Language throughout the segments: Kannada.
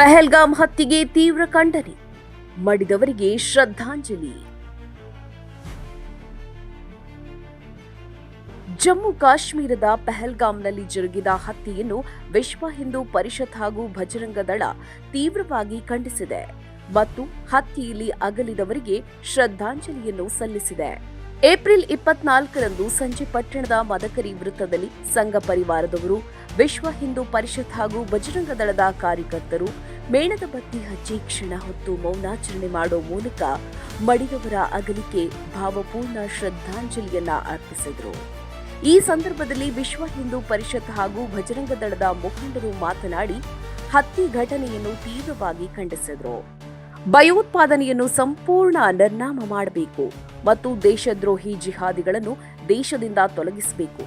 ಪಹಲ್ಗಾಮ್ ಹತ್ಯೆಗೆ ತೀವ್ರ ಖಂಡನೆ ಮಡಿದವರಿಗೆ ಶ್ರದ್ಧಾಂಜಲಿ. ಜಮ್ಮು ಕಾಶ್ಮೀರದ ಪೆಹಲ್ಗಾಮ್ನಲ್ಲಿ ಜರುಗಿದ ಹತ್ಯೆಯನ್ನು ವಿಶ್ವ ಹಿಂದೂ ಪರಿಷತ್ ಹಾಗೂ ಭಜರಂಗ ದಳ ತೀವ್ರವಾಗಿ ಖಂಡಿಸಿದೆ ಮತ್ತು ಹತ್ಯೆಯಲ್ಲಿ ಅಗಲಿದವರಿಗೆ ಶ್ರದ್ಧಾಂಜಲಿಯನ್ನು ಸಲ್ಲಿಸಿದೆ. ಏಪ್ರಿಲ್ ಇಪ್ಪತ್ನಾಲ್ಕರಂದು ಸಂಜೆ ಪಟ್ಟಣದ ಮದಕರಿ ವೃತ್ತದಲ್ಲಿ ಸಂಘ ಪರಿವಾರದವರು, ವಿಶ್ವ ಹಿಂದೂ ಪರಿಷತ್ ಹಾಗೂ ಬಜರಂಗ ದಳದ ಕಾರ್ಯಕರ್ತರು ಮೇಣದ ಬತ್ತಿ ಹಚ್ಚಿ ಕ್ಷಣ ಹೊತ್ತು ಮೌನಾಚರಣೆ ಮಾಡೋ ಮೂಲಕ ಮಡಿದವರ ಅಗಲಿಕೆ ಭಾವಪೂರ್ಣ ಶ್ರದ್ಧಾಂಜಲಿಯನ್ನ ಅರ್ಪಿಸಿದರು. ಈ ಸಂದರ್ಭದಲ್ಲಿ ವಿಶ್ವ ಹಿಂದೂ ಪರಿಷತ್ ಹಾಗೂ ಭಜರಂಗ ದಳದ ಮುಖಂಡರು ಮಾತನಾಡಿ ಹತ್ಯೆ ಘಟನೆಯನ್ನು ತೀವ್ರವಾಗಿ ಖಂಡಿಸಿದರು. ಭಯೋತ್ಪಾದನೆಯನ್ನು ಸಂಪೂರ್ಣ ನಿರ್ನಾಮ ಮಾಡಬೇಕು ಮತ್ತು ದೇಶದ್ರೋಹಿ ಜಿಹಾದಿಗಳನ್ನು ದೇಶದಿಂದ ತೊಲಗಿಸಬೇಕು.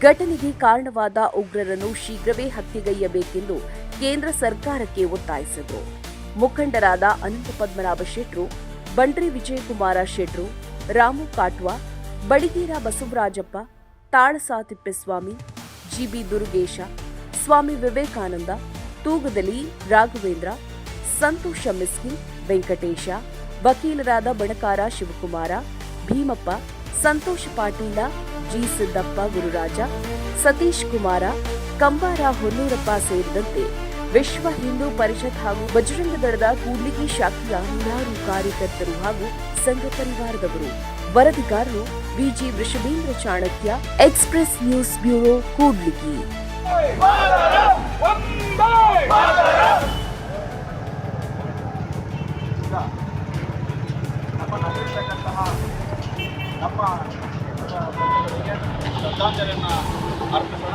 ಘಟನೆಗೆ ಕಾರಣವಾದ ಉಗ್ರರನ್ನು ಶೀಘ್ರವೇ ಹತ್ಯೆಗೈಯಬೇಕೆಂದು ಕೇಂದ್ರ ಸರ್ಕಾರಕ್ಕೆ ಒತ್ತಾಯಿಸಿದರು. ಮುಖಂಡರಾದ ಅನಂತ ಪದ್ಮನಾಭ ಶೆಟ್ರು, ಬಂಡ್ರಿ ವಿಜಯಕುಮಾರ ಶೆಟ್ರು, ರಾಮು ಕಾಟ್ವಾ, ಬಡಿಗೇರ ಬಸವರಾಜಪ್ಪ ತಾಳಸಾ ತಿಪ್ಪೇಸ್ವಾಮಿ ಜಿಬಿ ದುರುಗೇಶ, ಸ್ವಾಮಿ ವಿವೇಕಾನಂದ ತೂಗದಲಿ ರಾಘವೇಂದ್ರ, ಸಂತೋಷ ಮಿಸ್ಕಿ, ವೆಂಕಟೇಶ, ವಕೀಲರಾದ ಬಣಕಾರ ಶಿವಕುಮಾರ, ಭೀಮಪ್ಪ, ಸಂತೋಷ್ ಪಾಟೀಲ, ಜಿ ಸಿದ್ದಪ್ಪ ಗುರುರಾಜ, ಸತೀಶ್ ಕುಮಾರ, ಕಂಬಾರ ಹೊನ್ನೂರಪ್ಪ ಸೇರಿದಂತೆ ವಿಶ್ವ ಹಿಂದೂ ಪರಿಷತ್ ಹಾಗೂ ಬಜರಂಗ ದಳದ ಕೂಡ್ಲಿಗಿ ಶಾಖೆಯ ನೂರಾರು ಕಾರ್ಯಕರ್ತರು ಹಾಗೂ ಸಂಘ ಪರಿವಾರದವರು. ವರದಿಗಾರರು B G Vrishabhendra Chanakya, express news bureau Kudligi. ನಮ್ಮ ಶ್ರದ್ಧಾಂಜಲಿಯನ್ನು ಅರ್ಪಿಸೋಣ.